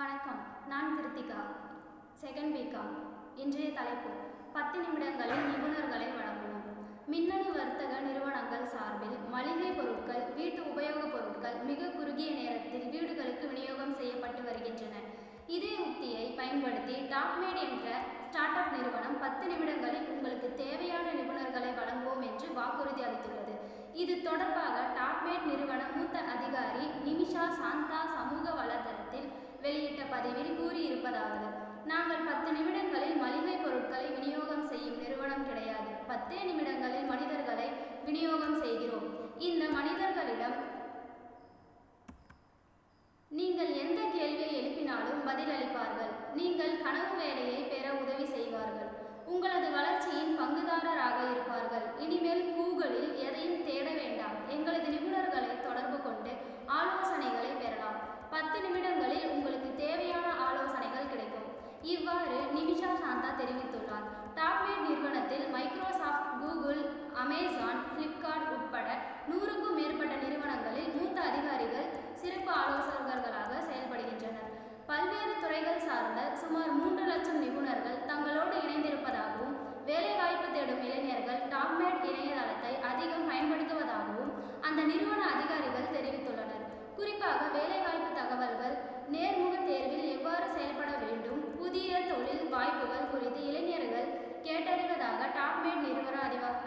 வணக்கம். நான் Kiruthika. Second BCom இன்றைய தலைப்பு. பத்து நிமிடங்களில் நிபுணர்களை வழங்குவோம். மின்னணு வர்த்தக நிறுவனங்கள் சார்பில் மளிகை பொருட்கள் வீட்டு உபயோகப் பொருட்கள் மிக குறுகிய நேரத்தில் வீடுகளுக்கு விநியோகம் செய்யப்பட்டு வருகின்றன. இதே உத்தியை பயன்படுத்தி டாப்மேட் என்ற ஸ்டார்ட் அப் நிறுவனம் பத்து நிமிடங்களில் உங்களுக்கு தேவையான நிபுணர்களை வழங்குவோம் என்று வாக்குறுதி அளித்துள்ளது. இது தொடர்பாக டாப்மேட் நிறுவன மூத்த அதிகாரி நிமிஷா பதிவில் கூறியிருப்பதாவது. நாங்கள் பத்து நிமிடங்களில் மளிகை பொருட்களை விநியோகம் செய்யும் நிறுவனம் கிடையாது. பத்தே நிமிடங்களில் மனிதர்களை விநியோகம் செய்கிறோம். இந்த மனிதர்களிடம் நீங்கள் எந்த கேள்வியை எழுப்பினாலும் பதிலளிப்பார்கள். நீ சாந்தா தெரிவித்துள்ளார். டாப்மேட் நிறுவனத்தில் மைக்ரோசாஃப்ட் கூகுள் அமேசான் பிளிப்கார்ட் உட்பட நூறுக்கும் மேற்பட்ட நிறுவனங்களில் மூத்த அதிகாரிகள் சிறப்பு ஆலோசகர்களாக செயல்படுகின்றனர். பல்வேறு துறைகள் சார்ந்த சுமார் மூன்று லட்சம் நிபுணர்கள் தங்களோடு இணைந்திருப்பதாகவும் வேலைவாய்ப்பு தேடும் இளைஞர்கள் டாப்மேட் இணையதளத்தை அதிகம் பயன்படுத்துவதாகவும் அந்த நிறுவன அதிகாரி டாப்மேட் நிறுவன அதிகாரி